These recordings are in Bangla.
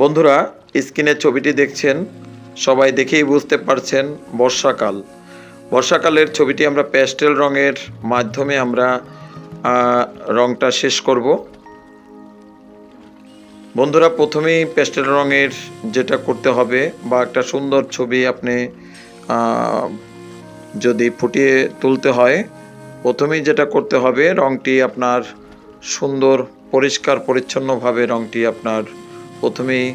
বন্ধুরা, স্ক্রিনে ছবিটি দেখছেন, সবাই দেখেই বুঝতে পারছেন বর্ষাকাল। বর্ষাকালের ছবিটি আমরা প্যাস্টেল রঙের মাধ্যমে আমরা রংটা শেষ করব। বন্ধুরা, প্রথমেই প্যাস্টেল রঙের যেটা করতে হবে বা একটা সুন্দর ছবি আপনি যদি ফুটিয়ে তুলতে হয়, প্রথমেই যেটা করতে হবে রংটি আপনার সুন্দর, পরিষ্কার, পরিচ্ছন্নভাবে রংটি আপনার প্রথমেই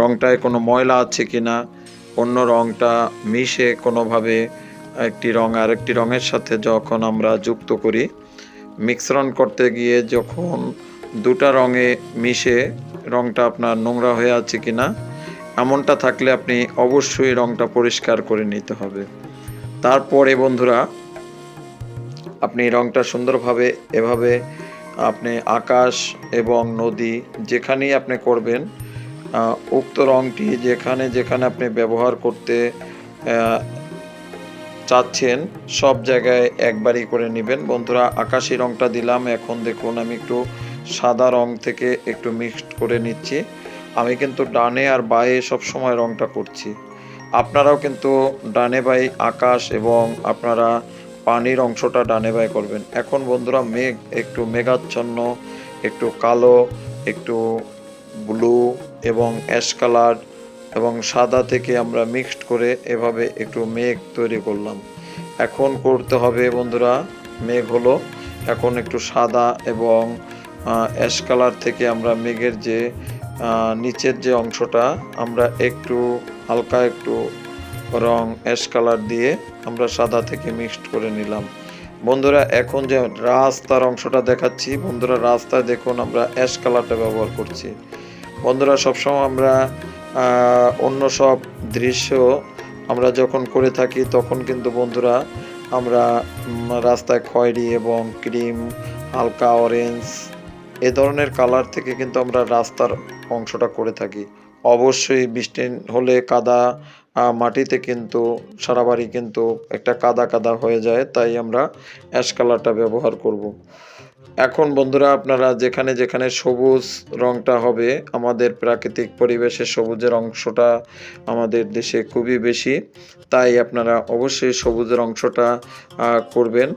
রংটায় কোনো ময়লা আছে কি না, অন্য রংটা মিশে কোনোভাবে একটি রং আরেকটি রঙের সাথে যখন আমরা যুক্ত করি মিশ্রণ করতে গিয়ে যখন দুটা রঙে মিশে রংটা আপনার নোংরা হয়ে আছে কি না, এমনটা থাকলে আপনি অবশ্যই রংটা পরিষ্কার করে নিতে হবে। তারপরে বন্ধুরা, আপনি রংটা সুন্দরভাবে এভাবে আপনি আকাশ এবং নদী যেখানেই আপনি করবেন উক্ত রঙটি যেখানে যেখানে আপনি ব্যবহার করতে চাচ্ছেন, সব জায়গায় একবারই করে নেবেন। বন্ধুরা, আকাশি রঙটা দিলাম। এখন দেখুন, আমি একটু সাদা রং থেকে একটু মিক্সড করে নিচ্ছি। আমি কিন্তু ডানে আর বায়ে সব সময় রংটা করছি। আপনারাও কিন্তু ডানে বাই আকাশ এবং আপনারা পানির অংশটা ডানে বাই করবেন। এখন বন্ধুরা মেঘ, একটু মেঘাচ্ছন্ন, একটু কালো, একটু ব্লু এবং অ্যাশ কালার এবং সাদা থেকে আমরা মিক্সড করে এভাবে একটু মেঘ তৈরি করলাম। এখন করতে হবে বন্ধুরা, মেঘ হলো এখন একটু সাদা এবং অ্যাশ কালার থেকে আমরা মেঘের যে নিচের যে অংশটা আমরা একটু হালকা একটু রং অ্যাশ কালার দিয়ে আমরা সাদা থেকে মিক্সড করে নিলাম। বন্ধুরা, এখন যে রাস্তার অংশটা দেখাচ্ছি, বন্ধুরা, রাস্তায় দেখুন আমরা অ্যাশ কালারটা ব্যবহার করছি। বন্ধুরা, সবসময় আমরা অন্য সব দৃশ্য আমরা যখন করে থাকি, তখন কিন্তু বন্ধুরা আমরা রাস্তায় খয়েরি এবং ক্রিম, হালকা অরেঞ্জ এ ধরনের কালার থেকে কিন্তু আমরা রাস্তার অংশটা করে থাকি। অবশ্যই বৃষ্টি হলে কাদা মাটিতে কিন্তু, সারা বাড়ি কিন্তু একটা কাদা কাদা হয়ে যায়, তাই আমরা অ্যাশ কালারটা ব্যবহার করব। এখন বন্ধুরা আপনারা যেখানে যেখানে সবুজ রংটা হবে, আমাদের প্রাকৃতিক পরিবেশে সবুজের অংশটা আমাদের দেশে খুবই বেশি, তাই আপনারা অবশ্যই সবুজের অংশটা করবেন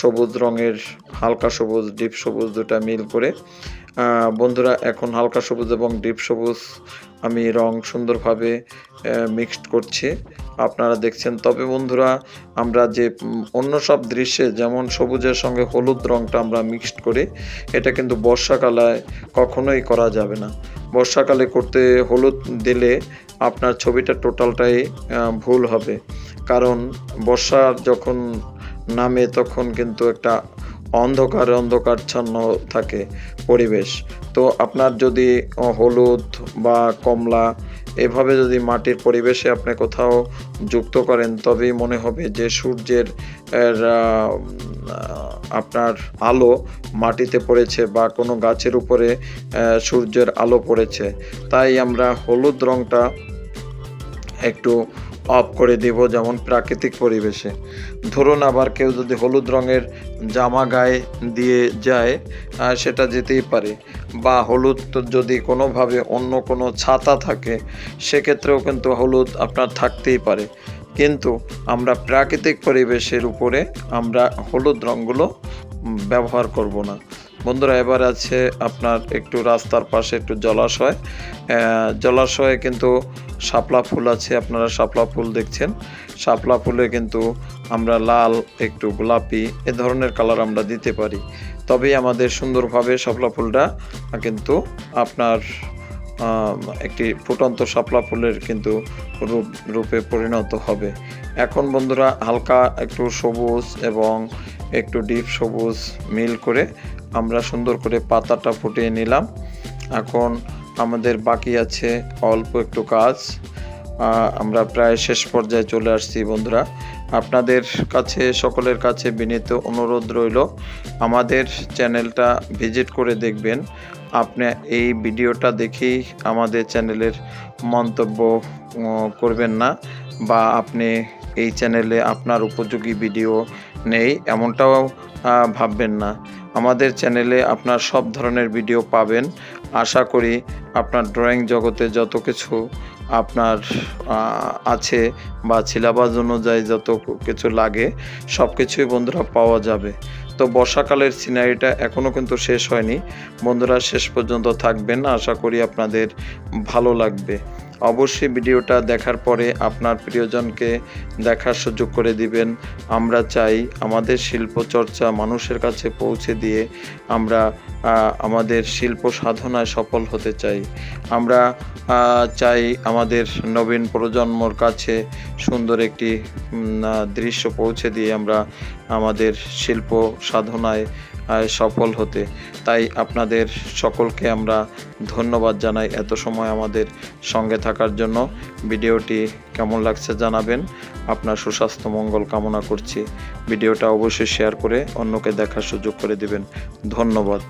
সবুজ রঙের হালকা সবুজ, ডিপ সবুজ দুটা মিল করে বন্ধুরা, এখন হালকা সবুজ এবং ডিপ সবুজ আমি রং সুন্দরভাবে মিক্সড করছি। আপনারা দেখছেন। তবে বন্ধুরা, আমরা যে অন্য সব দৃশ্যে যেমন সবুজের সঙ্গে হলুদ রংটা আমরা মিক্সড করি, এটা কিন্তু বর্ষাকালে কখনোই করা যাবে না। বর্ষাকালে করতে হলুদ দিলে আপনার ছবিটা টোটালটাই ভুল হবে। কারণ বর্ষার যখন নামে তখন কিন্তু একটা অন্ধকার, অন্ধকারচ্ছন্ন থাকে পরিবেশ। তো আপনার যদি হলুদ বা কমলা এভাবে যদি মাটির পরিবেশে আপনি কোথাও যুক্ত করেন, তবেই মনে হবে যে সূর্যের আপনার আলো মাটিতে পড়েছে বা কোনো গাছের উপরে সূর্যের আলো পড়েছে। তাই আমরা হলুদ রঙটা একটু অফ করে দিব যেমন প্রাকৃতিক পরিবেশে। ধরুন আবার কেউ যদি হলুদ রঙের জামা গায়ে দিয়ে যায় সেটা যেতেই পারে। বা হলুদ যদি কোনোভাবে অন্য কোনো ছাতা থাকে, সেক্ষেত্রেও কিন্তু হলুদ আপনার থাকতেই পারে। কিন্তু আমরা প্রাকৃতিক পরিবেশের উপরে আমরা হলুদ রঙগুলো ব্যবহার করব না। বন্ধুরা, এবার আছে আপনার একটু রাস্তার পাশে একটু জলাশয়। জলাশয়ে কিন্তু শাপলা ফুল আছে, আপনারা শাপলা ফুল দেখছেন। শাপলা ফুলে কিন্তু আমরা লাল, একটু গোলাপি, এ ধরনের কালার আমরা দিতে পারি। তবেই আমাদের সুন্দরভাবে শাপলা ফুলটা কিন্তু আপনার একটি ফুটন্ত শাপলা ফুলের কিন্তু রূপ, রূপে পরিণত হবে। এখন বন্ধুরা, হালকা একটু সবুজ এবং একটু ডিপ সবুজ মিল করে আমরা সুন্দর করে পাতাটা ফুটিয়ে নিলাম। এখন আমাদের বাকি আছে অল্প একটু কাজ। আমরা প্রায় শেষ পর্যায়ে চলে আসছি বন্ধুরা। আপনাদের কাছে, সকলের কাছে বিনীত অনুরোধ রইল, আমাদের চ্যানেলটা ভিজিট করে দেখবেন। আপনি এই ভিডিওটা দেখেই আমাদের চ্যানেলের মন্তব্য করবেন না, বা আপনি এই চ্যানেলে আপনার উপযোগী ভিডিও নেই, এমনটাও ভাববেন না। আমাদের চ্যানেলে আপনার সব ধরনের ভিডিও পাবেন। আশা করি আপনার ড্রয়িং জগতে যত কিছু আপনার আছে বা সিলেবাস অনুযায়ী যত কিছু লাগে সব কিছুই বন্ধুরা পাওয়া যাবে। তো বর্ষাকালের সিনারিটা এখনও কিন্তু শেষ হয়নি। বন্ধুরা শেষ পর্যন্ত থাকবেন। আশা করি আপনাদের ভালো লাগবে। অবশ্যই ভিডিওটা দেখার পরে আপনার প্রিয়জনকে দেখার সুযোগ করে দিবেন। আমরা চাই আমাদের শিল্প চর্চা মানুষের কাছে পৌঁছে দিয়ে আমরা আমাদের শিল্প সাধনায় সফল হতে চাই। আমরা চাই আমাদের নবীন প্রজন্মর কাছে সুন্দর একটি দৃশ্য পৌঁছে দিয়ে আমরা আমাদের শিল্প সাধনায় সফল হতে। তাই আপনাদের সকলকে আমরা ধন্যবাদ জানাই এত সময় আমাদের সঙ্গে থাকার জন্য। ভিডিওটি কেমন লাগছে জানাবেন। আপনার সুস্বাস্থ্য মঙ্গল কামনা করছি। ভিডিওটা অবশ্যই শেয়ার করে অন্যকে দেখার সুযোগ করে দিবেন। ধন্যবাদ।